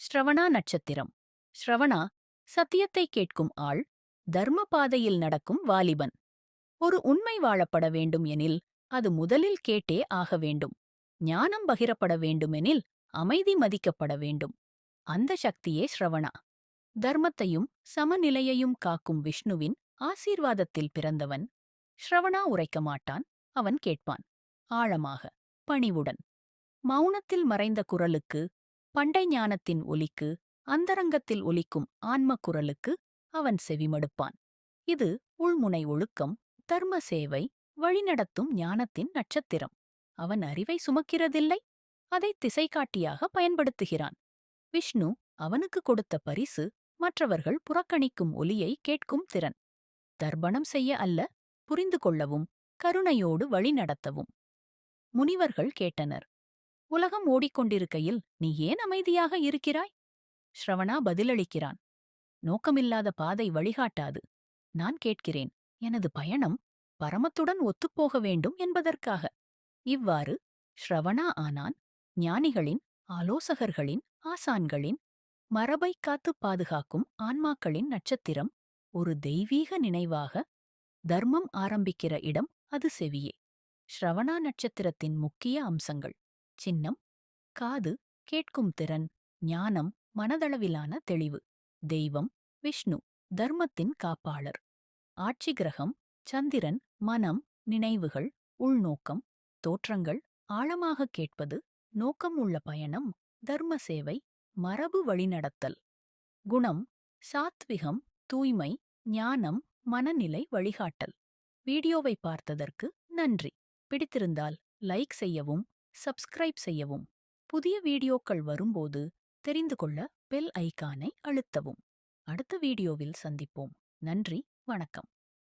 ஸ்ரவணா நட்சத்திரம். ஸ்ரவணா சத்தியத்தை கேட்கும் ஆள் தர்ம பாதையில் நடக்கும் வாலிபன். ஒரு உண்மை வாழப்பட வேண்டும் எனில் அது முதலில் கேட்டே ஆக வேண்டும். ஞானம் பகிரப்பட வேண்டுமெனில் அமைதி மதிக்கப்பட வேண்டும். அந்த சக்தியே ஸ்ரவணா. தர்மத்தையும் சமநிலையையும் காக்கும் விஷ்ணுவின் ஆசீர்வாதத்தில் பிறந்தவன். ஸ்ரவணா உரைக்க மாட்டான் அவன் கேட்பான். ஆழமாக பணிவுடன். மௌனத்தில் மறைந்த குரலுக்கு பண்டை ஞானத்தின் ஒலிக்கு அந்தரங்கத்தில் ஒலிக்கும் ஆன்ம குரலுக்கு அவன் செவிமடுப்பான். இது உள்முனை ஒழுக்கம் தர்ம சேவை வழிநடத்தும் ஞானத்தின் நட்சத்திரம். அவன் அறிவை சுமக்கிறதில்லை அதை திசைகாட்டியாக பயன்படுத்துகிறான். விஷ்ணு அவனுக்கு கொடுத்த பரிசு மற்றவர்கள் புறக்கணிக்கும் ஒலியை கேட்கும் திறன். தர்ப்பணம் செய்ய அல்ல புரிந்து கொள்ளவும் கருணையோடு வழிநடத்தவும். முனிவர்கள் கேட்டனர். உலகம் ஓடிக்கொண்டிருக்கையில் நீ ஏன் அமைதியாக இருக்கிறாய்? ஸ்ரவணா பதிலளிக்கிறான் நோக்கமில்லாத பாதை வழிகாட்டாது. நான் கேட்கிறேன் எனது பயணம் பரமத்துடன் ஒத்துப்போக வேண்டும் என்பதற்காக. இவ்வாறு ஸ்ரவணா ஆனான். ஞானிகளின் ஆலோசகர்களின் ஆசான்களின் மரபை காத்து பாதுகாக்கும் ஆன்மாக்களின் நட்சத்திரம் ஒரு தெய்வீக நினைவாக தர்மம் ஆரம்பிக்கிற இடம் அது செவியே. ஸ்ரவணா நட்சத்திரத்தின் முக்கிய அம்சங்கள். சின்னம் காது கேட்கும் திறன் ஞானம் மனதளவிலான தெளிவு தெய்வம் விஷ்ணு தர்மத்தின் காப்பாளர். ஆட்சி கிரகம் சந்திரன் மனம் நினைவுகள் உள்நோக்கம் தோற்றங்கள் ஆழமாக கேட்பது நோக்கம் உள்ள பயணம் தர்ம சேவை மரபு வழிநடத்தல். குணம் சாத்விகம் தூய்மை ஞானம் மனநிலை வழிகாட்டல். வீடியோவை பார்த்ததற்கு நன்றி. பிடித்திருந்தால் லைக் செய்யவும் சப்ஸ்கிரைப் செய்யவும். புதிய வீடியோக்கள் வரும்போது தெரிந்து கொள்ள பெல் ஐக்கானை அழுத்தவும். அடுத்த வீடியோவில் சந்திப்போம். நன்றி. வணக்கம்.